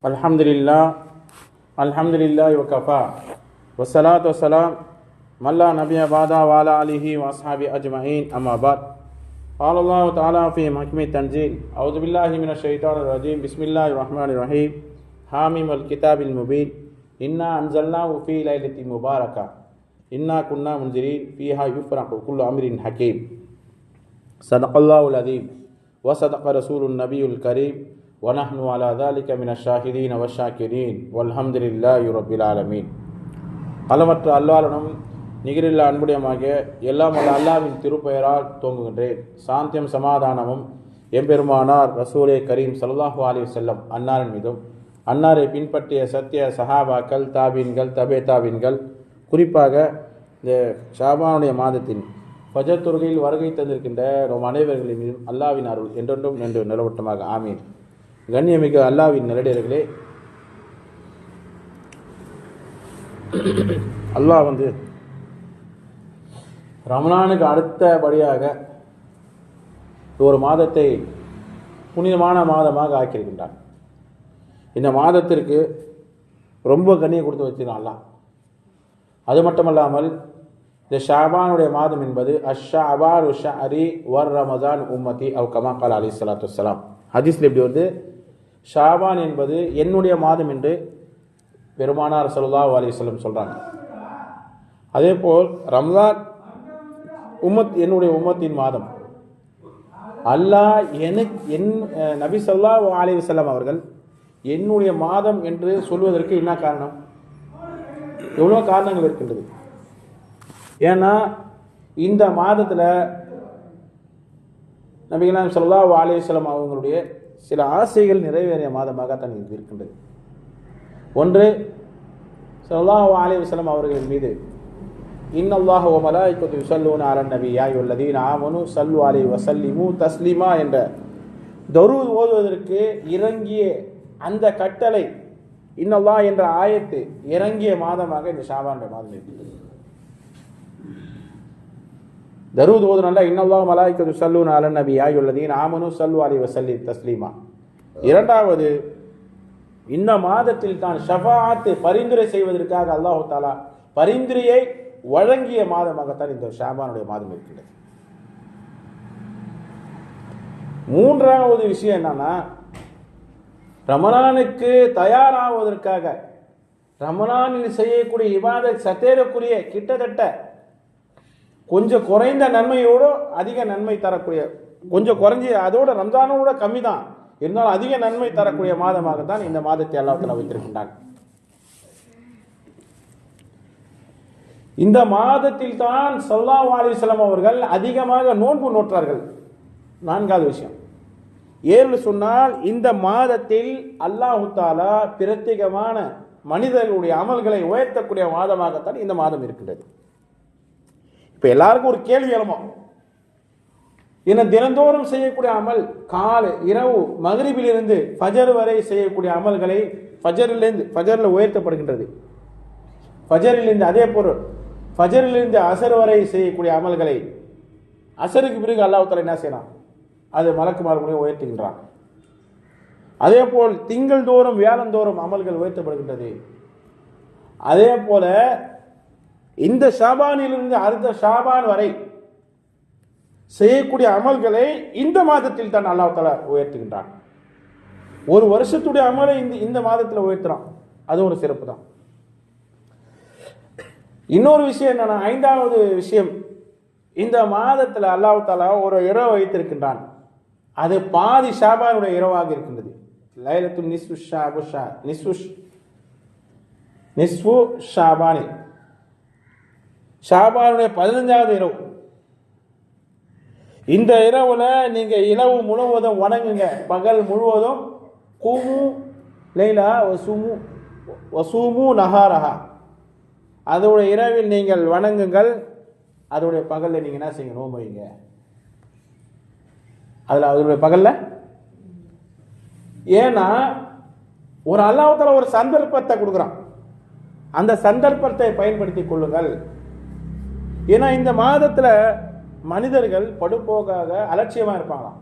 الحمد لله الحمد لله وكفى والصلاة والسلام من لا نبي بعد وعلى آله وأصحابه أجمعين أما بعد قال الله تعالى في محكم التنزيل أعوذ بالله من الشيطان الرجيم بسم الله الرحمن الرحيم حامم الكتاب المبين إنا أنزلناه في ليلة مباركة إنا كنا منذرين فيها يفرق كل أمر حكيم صدق الله العظيم وصدق رسول النبي الكريم ونحن على ذلك من الشاهدين والشاكرين والحمد لله رب العالمين அளவற்ற அல்லாளனும் நிகரில்லா அன்புடையமாகிய எல்லாம் வல்ல அல்லாவின் திருப்பெயரால் தோங்குகின்றேன் சாந்தியம் சமாதானமும் எம்பெருமானார் ரசூலே கரீம் ஸல்லல்லாஹு அலைஹி வஸல்லம் அன்னாரின் மீதும் அன்னாரை பின்பற்றிய சத்திய சஹாபாக்கள் தாபீன்கள் தபே தாபீன்கள் குறிப்பாக இந்த ஷாபானுடைய மாதத்தின் ஃபஜர் தொழுகையில் வருகை தந்திருக்கின்ற நம் அனைவர்களின் மீதும் அல்லாவின் அருள் என்றென்றும் நின்று நிலவட்டமாக ஆமீன் கண்ணியமிக்க அல்லாவின் நிலடியர்களே அல்லாஹ் வந்து ரமணானுக்கு அடுத்தபடியாக ஒரு மாதத்தை புனிதமான மாதமாக ஆக்கியிருக்கின்றான். இந்த மாதத்திற்கு ரொம்ப கண்ணியை கொடுத்து வச்சிருந்தான் அல்லாஹ். அது மட்டுமல்லாமல் இந்த ஷாபானுடைய மாதம் என்பது அஷாபார் உஷா அரி வர் ரமதான் உம்மதி அவ் கமாக்கால் அலி சலாத்து வலாம் ஹதீஸ்ல எப்படி வந்து ஷாபான் என்பது என்னுடைய மாதம் என்று பெருமானார் சல்லா அலிஸ்லம் சொல்கிறாங்க அதே போல் ரம்ஜான் உம்மத் என்னுடைய உம்மத்தின் மாதம். அல்லாஹ் எனக்கு என் நபி சொல்லா அலி வசல்லாம் அவர்கள் என்னுடைய மாதம் என்று சொல்வதற்கு என்ன காரணம்? எவ்வளோ காரணங்கள் இருக்கின்றது? ஏன்னா இந்த மாதத்தில் நபிகலாம் சொல்லா அலிவசலம் அவங்களுடைய சில ஆசைகள் நிறைவேறிய மாதமாக தான் இது இருக்கின்றது. ஒன்று சல்லாஹ் அலி வஸல்லம் அவர்களின் மீது இன்னல்லாஹ ஓமலா மலாயிகத்து யுஸல்லூன அலன் நபி யா அய்யுல்லதீன ஆமனு சல்லு அலி வசல்லிமு தஸ்லீமா என்ற தொரு ஓதுவதற்கு இறங்கிய அந்த கட்டளை இன்னல்லா என்ற ஆயத்து இறங்கிய மாதமாக இந்த ஷாபான் மாதம் இருக்கின்றது. தருவது ஓதுனால இன்னல்லாஹ் மலாய்க்கது யுஸல்லூன அலன் நபி யா அய்யுல்லதீன ஆமனு ஸல்லு அலைஹி வஸல்லி தஸ்லீமா. இரண்டாவது இந்த மாதத்தில் தான் ஷஃபாத்து பரிந்துரை செய்வதற்காக அல்லாஹு தாலா பரிந்துரையை வழங்கிய மாதமாகத்தான் இந்த ஷாபானுடைய மாதம் இருக்கின்றது. மூன்றாவது விஷயம் என்னன்னா ரமணானுக்கு தயாராவதற்காக ரமணானில் செய்யக்கூடிய இவாத சத்தேரக்குரிய கிட்டத்தட்ட கொஞ்சம் குறைந்த நன்மையோடு அதிக நன்மை தரக்கூடிய கொஞ்சம் குறைஞ்சி அதோட ரம்ஜானோட கம்மி தான் இருந்தாலும் அதிக நன்மை தரக்கூடிய மாதமாக தான் இந்த மாதத்தை அல்லாத்தில் வைத்திருக்கின்றான். இந்த மாதத்தில் தான் சல்லா அலிஸ்லாம் அவர்கள் அதிகமாக நோன்பு நோற்றார்கள். நான்காவது விஷயம். ஏழு சொன்னால் இந்த மாதத்தில் அல்லாஹு தாலா பிரத்யேகமான மனிதர்களுடைய அமல்களை உயர்த்தக்கூடிய மாதமாகத்தான் இந்த மாதம் இருக்கின்றது. இப்ப எல்லாருக்கும் ஒரு கேள்வி எழுமோ? என தினந்தோறும் செய்யக்கூடிய அமல் காலை இரவு மகரிபிலிருந்து ஃபஜர் வரை செய்யக்கூடிய அமல்களை ஃபஜரிலிருந்து ஃபஜரில் உயர்த்தப்படுகின்றது. ஃபஜரிலிருந்து அதே பொருள் ஃபஜரிலிருந்து அசர் வரை செய்யக்கூடிய அமல்களை அசருக்கு பிறகு அல்லாஹால என்ன செய்யலாம் அது மலக்குமார் மூலியம் உயர்த்துகின்றான். அதே போல் திங்கள் தோறும் வியாழந்தோறும் அமல்கள் உயர்த்தப்படுகின்றது. அதே போல இந்த ஷாபானிலிருந்து அடுத்த ஷாபான் வரை செய்யக்கூடிய அமல்களை இந்த மாதத்தில் தான் அல்லாஹால உயர்த்துகின்றான். ஒரு வருஷத்துடைய அமலை இந்த இந்த மாதத்தில் உயர்த்துறான். அது ஒரு சிறப்பு தான். இன்னொரு விஷயம் என்னன்னா ஐந்தாவது விஷயம் இந்த மாதத்தில் அல்லாஹு தாலா ஒரு இரவு வைத்திருக்கின்றான். அது பாதி ஷாபானுடைய இரவாக இருக்கின்றது. லைலத்து நிஸ்வு ஷாபு ஷா நிஸ்வு நிஸ்வு ஷாபானி ஷாபானுடைய பதினஞ்சாவது இரவு. இந்த இரவுல நீங்க இரவு முழுவதும் வணங்குங்க. பகல் முழுவதும் கூமு லைலா வசூமு வசூமு நகாரகா அதோட இரவில் நீங்கள் வணங்குங்கள். அதோடைய பகலில் நீங்கள் என்ன செய்யுங்க? நோம்பு வைங்க. அதில் அதோடைய பகலில்? ஏன்னா ஒரு அல்லாஹ்தால ஒரு சந்தர்ப்பத்தை கொடுக்குறான். அந்த சந்தர்ப்பத்தை பயன்படுத்திக் கொள்ளுங்கள். ஏன்னா இந்த மாதத்தில் மனிதர்கள் படுபோக்காக அலட்சியமாக இருப்பாங்களாம்.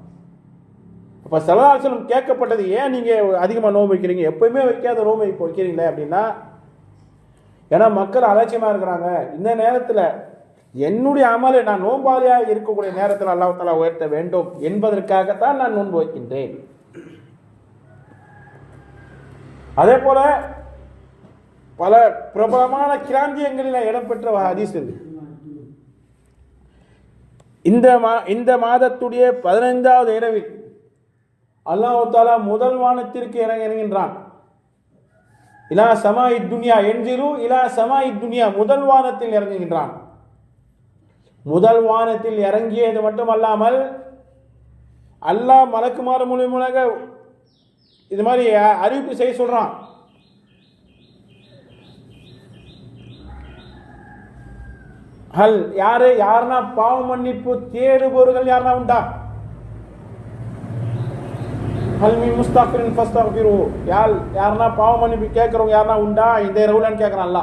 அப்போ சலதாசனம் கேட்கப்பட்டது ஏன் நீங்கள் அதிகமாக நோம்பு வைக்கிறீங்க? எப்பயுமே வைக்காத நோம்பு இப்போ வைக்கிறீங்களே அப்படின்னா ஏன்னா மக்கள் அலட்சியமாக இருக்கிறாங்க. இந்த நேரத்தில் என்னுடைய அமலை நான் நோம்பாளியாக இருக்கக்கூடிய நேரத்தில் அல்லாஹால உயர்த்த வேண்டும் என்பதற்காகத்தான் நான் நோன்பு வைக்கின்றேன். அதே போல பல பிரபலமான கிராந்தியங்களில் இடம்பெற்ற ஹதீஸ் இருக்கு இந்த மா இந்த மாதத்துடைய பதினைந்தாவது இரவில் அல்லாஹ் தாலா முதல் வானத்திற்கு இறங்க இறங்குகின்றான். இலா சமா இத்துனியா என்ஜிரு இலா சமா இத்துனியா முதல் வானத்தில் இறங்குகின்றான். முதல் வானத்தில் இறங்கியது மட்டுமல்லாமல் அல்லாஹ் மலக்குமாறு மூலியமாக இது மாதிரி அறிவிப்பு செய்ய சொல்கிறான் ஹல் யாரு? யாருனா பாவ மன்னிப்பு தேடுபவர்கள் யாருனா உண்டா? ஹல் மீ முஸ்தாஃபிரின் ஃபஸ்தாஃபிரு. யார் யாருனா பாவ மன்னிப்பு கேட்குறவங்க யாருனா உண்டா? இந்த இரவுலன்னு கேட்குறான்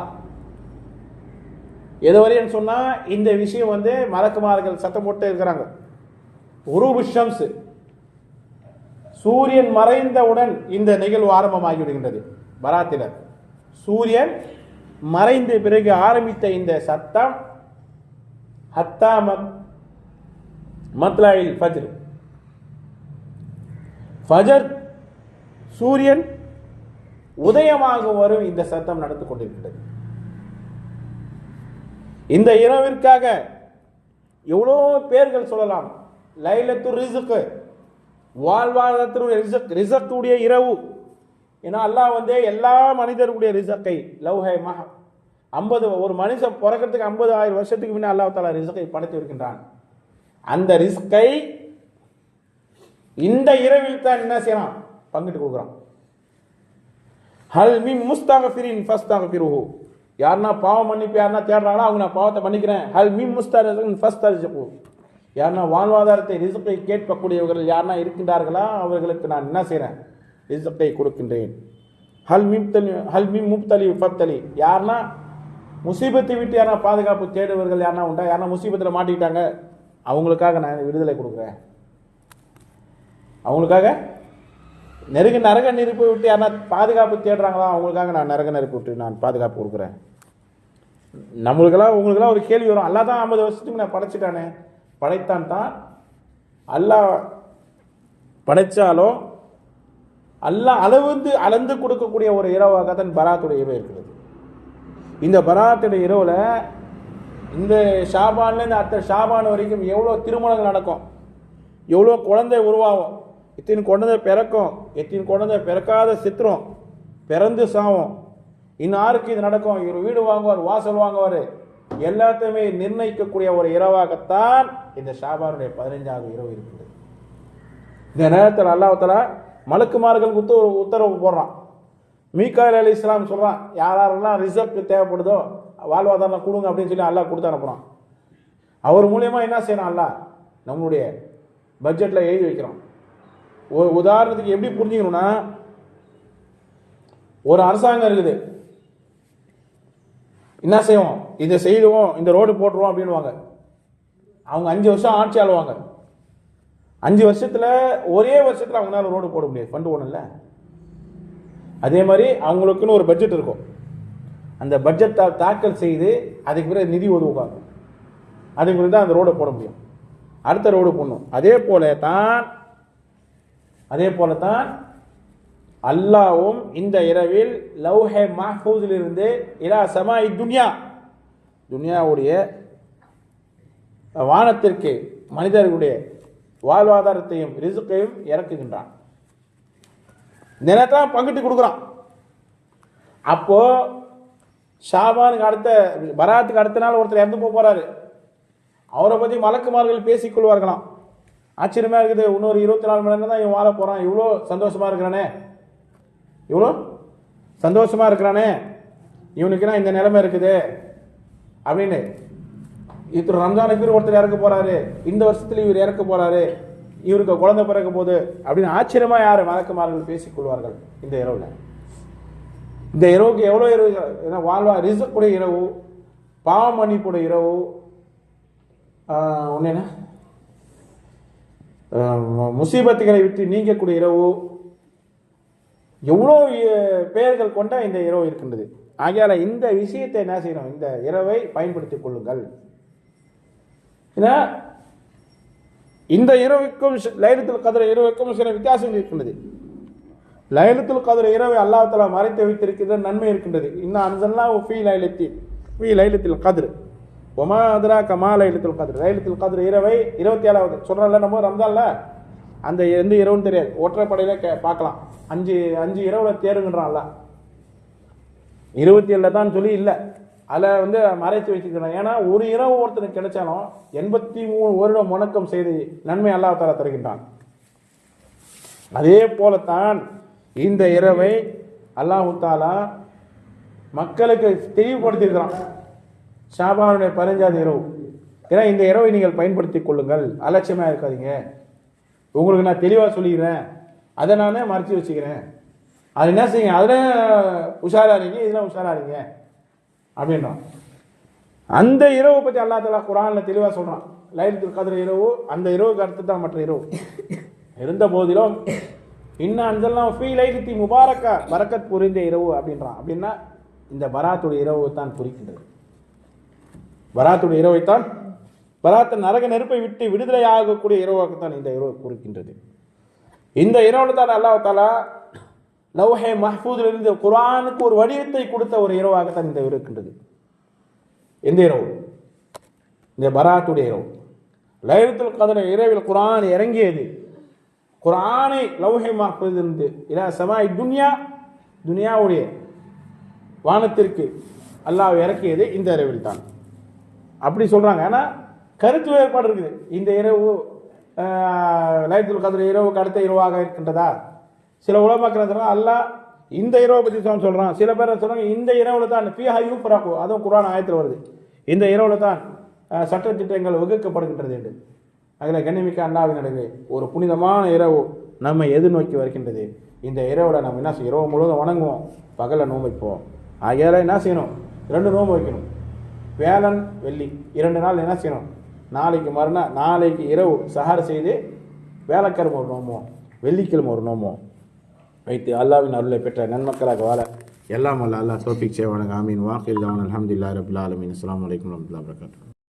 எது எதுவரையும் சொன்னா இந்த விஷயம் வந்து மலக்குமார்கள் சத்தம் போட்டு இருக்கிறாங்க. உருபு ஷம்ஸ். சூரியன் மறைந்தவுடன் இந்த நிகழ்வு ஆரம்பமாகி விடுகின்றது பராத்தினர். சூரியன் மறைந்த பிறகு ஆரம்பித்த இந்த சத்தம் ஹத்தா மத் மத்லாயில் ஃபஜ்ர் ஃபஜர் சூரியன் உதயமாக வரும் இந்த சத்தம் நடந்து கொண்டிருக்கிறது இந்த இரவிற்காக எவ்வளோ பேர்கள் சொல்லலாம். லைலத்து ரிசுக்கு வாழ்வாதாரத்தினுடைய ரிசக் ரிசக்குடைய இரவு. ஏன்னா அல்லாஹ் வந்து எல்லா மனிதர்களுடைய ரிசக்கை லவ்ஹை மஹா ஐம்பது ஒரு மனுஷன் பிறக்கிறதுக்கு ஐம்பது ஆயிரம் வருஷத்துக்கு முன்னே அல்லாஹ் தாலா ரிசக்கை படைத்து இருக்கின்றான். அந்த ரிஸ்கை இந்த இரவில் தான் என்ன செய்யலாம் பங்கிட்டு கொடுக்குறான். ஹல் மின் முஸ்தாகஃபிரின் ஃபஸ்தாகஃபிருஹு யாருன்னா பாவம் மன்னிப்பு யாருன்னா தேடுறாங்களோ அவங்க நான் பாவத்தை பண்ணிக்கிறேன் ஹல் மின் முஸ்தாரின் ஃபஸ்ட் யாருன்னா வாழ்வாதாரத்தை ரிசப்பை கேட்கக்கூடியவர்கள் யாருன்னா இருக்கின்றார்களா? அவர்களுக்கு நான் என்ன செய்கிறேன் ரிசப்பை கொடுக்கின்றேன். ஹல் மிப்தலி ஹல் மிம் முப்தலி ஃபத்தலி யாருன்னா முசீபத்தை விட்டு யாரா பாதுகாப்பு தேடுவர்கள் யாருன்னா உண்டா? யாரா முசீபத்தில் மாட்டிக்கிட்டாங்க? அவங்களுக்காக நான் விடுதலை கொடுக்குறேன். அவங்களுக்காக நெருங்க நரக நெருப்பு விட்டு யாரா பாதுகாப்பு தேடுறாங்களா? அவங்களுக்காக நான் நரக நெருப்பு விட்டு நான் பாதுகாப்பு கொடுக்குறேன். நம்மளுக்கெல்லாம் உங்களுக்கெல்லாம் ஒரு கேள்வி வரும். அல்லா தான் ஐம்பது வருஷத்துக்கு நான் படைச்சிட்டானே. படைத்தான் தான். அல்லா படைத்தாலும் அல்லா அளவுந்து அளந்து கொடுக்கக்கூடிய ஒரு இரவாக தான் பராத்துடைய இருக்குது. இந்த பராத்துடைய இரவில் இந்த ஷாபான்லேருந்து அடுத்த ஷாபான் வரைக்கும் எவ்வளோ திருமணங்கள் நடக்கும்? எவ்வளோ குழந்தை உருவாகும்? எத்தனை குழந்தை பிறக்கும்? எத்தனை குழந்தை பிறக்காத சித்திரம்? பிறந்து சாவும். இன்னாருக்கு இது நடக்கும். இவர் வீடு வாங்குவார் வாசல் வாங்குவார். எல்லாத்தையுமே நிர்ணயிக்கக்கூடிய ஒரு இரவாகத்தான் இந்த ஷாபானுடைய பதினைஞ்சாவது இரவு இருக்குது இந்த நேரத்தில் அல்லாஹால மலக்குமார்களுக்கு உத்த உத்தரவு போடுறான். மீக்காயில் அலி இஸ்லாம் சொல்கிறான் யார் யாரெல்லாம் ரிசர்வ் தேவைப்படுதோ வாழ்வாதாரம் கொடுங்க அப்படின்னு சொல்லி அல்லா கொடுத்து அனுப்புகிறான் அவர் மூலயமா என்ன செய்யணும் அல்லா நம்மளுடைய பட்ஜெட்டில் எழுதி வைக்கிறோம் ஒரு உதாரணத்துக்கு எப்படி புரிஞ்சுக்கணும்னா ஒரு அரசாங்கம் இருக்குது. என்ன செய்வோம்? இதை செய்துவோம் இந்த ரோடு போட்டுருவோம் அப்படின்னுவாங்க. அவங்க அஞ்சு வருஷம் ஆட்சி ஆளுவாங்க. அஞ்சு வருஷத்தில் ஒரே வருஷத்தில் அவங்களால ரோடு போட முடியாது. ஃபண்டு ஒன்றும் அதே மாதிரி அவங்களுக்குன்னு ஒரு பட்ஜெட் இருக்கும். அந்த பட்ஜெட்டை தாக்கல் செய்து அதுக்கு பிறகு நிதி ஒதுக்குவாங்க அதுக்கு பிறகு தான் அந்த ரோடை போட முடியும். அடுத்த ரோடு போடணும். அதே போல தான் அதே போல தான் அல்லாவும் இந்த இரவில் லவ்ஹே மஹூஸில் இருந்து இலா சமாய் துன்யா துன்யாவுடைய வானத்திற்கு மனிதர்களுடைய வாழ்வாதாரத்தையும் ரிசுக்கையும் இறக்குகின்றான். நினைத்தான் பங்கிட்டு கொடுக்குறான். அப்போ ஷாபானுக்கு அடுத்த பராத்துக்கு அடுத்த நாள் ஒருத்தர் இறந்து போக அவரை பற்றி மலக்குமார்கள் பேசிக்கொள்வார்களாம். ஆச்சரியமாக இருக்குது இன்னொரு இருபத்தி நாலு மணி நேரம் தான் இவன் வாழ போகிறான் இவ்வளோ சந்தோஷமாக இருக்கிறானே. இவ்வளோ சந்தோஷமாக இருக்கிறானே. இவனுக்குன்னா இந்த நிலைமை இருக்குது? அப்படின்னு. இத்தனை ரம்ஜானுக்கு ஒருத்தர் இறக்க போறாரு. இந்த வருஷத்தில் இவர் இறக்க போகிறாரு இவருக்கு குழந்தை பிறக்க போது அப்படின்னு ஆச்சரியமா யார்? மலக்குமார்கள் பேசிக் கொள்வார்கள் இந்த இரவுல. இந்த இரவுக்கு எவ்வளோ இரவு? ஏன்னா வாழ்வா ரிசக்குடைய இரவு பாவமணிப்புடைய இரவு. ஒன்று என்ன? முசீபத்துகளை விட்டு நீங்கக்கூடிய இரவு. எவ்வளோ பெயர்கள் கொண்ட இந்த இரவு இருக்கின்றது. ஆகையால் இந்த விஷயத்தை என்ன செய்யணும்? இந்த இரவை பயன்படுத்திக் கொள்ளுங்கள். ஏன்னா இந்த இரவுக்கும் ஷ- லைலத்துல் கதிர இரவுக்கும் சில வித்தியாசங்கள் இருக்கின்றது. லைலத்துல் கதிர இரவை அல்லாஹ் மறைத்து வைத்திருக்கிற நன்மை இருக்கின்றது. இன்னும் அன்சல்லா ஃபி லைலத்தி ஃபி லைலத்தில் கதிர். ஒமா அதிரா கமா லைலத்துல் கதிர்? லைலத்துல் கதிர் இரவை இருபத்தி ஏழாவது சொல்கிறோம்ல நம்ம ரம்ஜான்ல? அந்த எந்த இரவுன்னு தெரியாது. ஒற்றைப்படையில் கே பார்க்கலாம். அஞ்சு அஞ்சு இரவுல தேருங்கன்றான்ல இருபத்தி ஏழில் தான் சொல்லி இல்லை. அதில் வந்து மறைத்து வச்சுக்கிறான் ஏன்னா ஒரு இரவு ஒருத்தனுக்கு கிடைச்சாலும் எண்பத்தி மூணு வருடம் முணக்கம் செய்து நன்மை அல்லாஹ் தருகின்றான். அதே போலத்தான் இந்த இரவை அல்லாஹு தாலா மக்களுக்கு தெளிவுபடுத்தியிருக்கிறான். ஷாபானுடைய பதினஞ்சாவது இரவு. ஏன்னா இந்த இரவை நீங்கள் பயன்படுத்திக் கொள்ளுங்கள். அலட்சியமாக இருக்காதீங்க. உங்களுக்கு நான் தெளிவாக சொல்லிக்கிறேன். அதை நானே மறைச்சி வச்சுக்கிறேன். அது என்ன செய்யுங்க? அதில் உஷாராக இருக்கீங்க இதெல்லாம் உஷாராக இருக்கீங்க. அப்படின்றான் அந்த இரவு பற்றி அல்லா தலா குரானில் தெளிவாக சொல்கிறான் லைலத்துல் கதிர இரவு அந்த இரவுக்கு அடுத்து தான் மற்ற இரவு. இருந்த போதிலும் இன்னும் அஞ்சல்லாம் ஃபீ லைலத்தி முபாரக்கா பரக்கத் புரிந்த இரவு அப்படின்றான். அப்படின்னா இந்த பராத்துடைய இரவு தான் குறிக்கின்றது. பராத்துடைய இரவைத்தான் பராத்த நரக நெருப்பை விட்டு விடுதலை ஆகக்கூடிய இரவாகத்தான் இந்த இரவு குறிக்கின்றது. இந்த இரவுல தான் அல்லாஹ் தாலா லவ்ஹே மஹ்பூதில் இருந்து குரானுக்கு ஒரு வடிவத்தை கொடுத்த ஒரு இரவாகத்தான் இந்த இருக்கின்றது. எந்த இரவு? இந்த பராத்துடைய இரவு. லைலத்துல் கதர் இரவில் குரான் இறங்கியது. குரானை லவ்ஹே மஹ்பூதில் இருந்து இலா சமாய் துன்யா துனியாவுடைய வானத்திற்கு அல்லாஹ் இறக்கியது இந்த இரவில் தான் அப்படி சொல்கிறாங்க ஏன்னா கருத்து வேறுபாடு இருக்குது. இந்த இரவு லைத்துல் கதிர இரவுக்கு அடுத்த இரவாக இருக்கின்றதா? சில உலமாக்கள் சொல்கிறாங்க அல்லா இந்த இரவை பற்றி தான் சொல்கிறான் சில பேர் சொல்கிறாங்க இந்த இரவில் தான் ஃபீஹா யூஃப்ராகு அதுவும் குரான் ஆயத்தில் வருது. இந்த இரவில் தான் சட்டத்திட்டங்கள் வகுக்கப்படுகின்றது என்று. அதில் கண்ணிமிக்க அண்ணாவின் நடந்து ஒரு புனிதமான இரவு நம்மை எதிர்நோக்கி வருகின்றது. இந்த இரவில் நம்ம என்ன செய்யும் இரவு முழுவதும் வணங்குவோம். பகலில் நோன்பு வைப்போம் ஆகையால என்ன செய்யணும்? ரெண்டு நோன்பு வைக்கணும். வேலன் வெள்ளி இரண்டு நாள் என்ன செய்யணும்? நாளைக்கு மறுநாள் நாளைக்கு இரவு சஹர் செய்து வேலைக்கிழமை ஒரு நோமோ வெள்ளிக்கிழமை ஒரு நோமோ வைத்து அல்லாவின் அருளை பெற்ற நன்மக்களாக வாழ எல்லாம் அல்ல அல்லா தோஃபிக் செய்வானுங்க ஆமீன். வாக்கில் அலமதுல்லா ரபுல்லா அலமின் அஸ்லாம் வலைக்கம் வரமத்துல வரகாத்து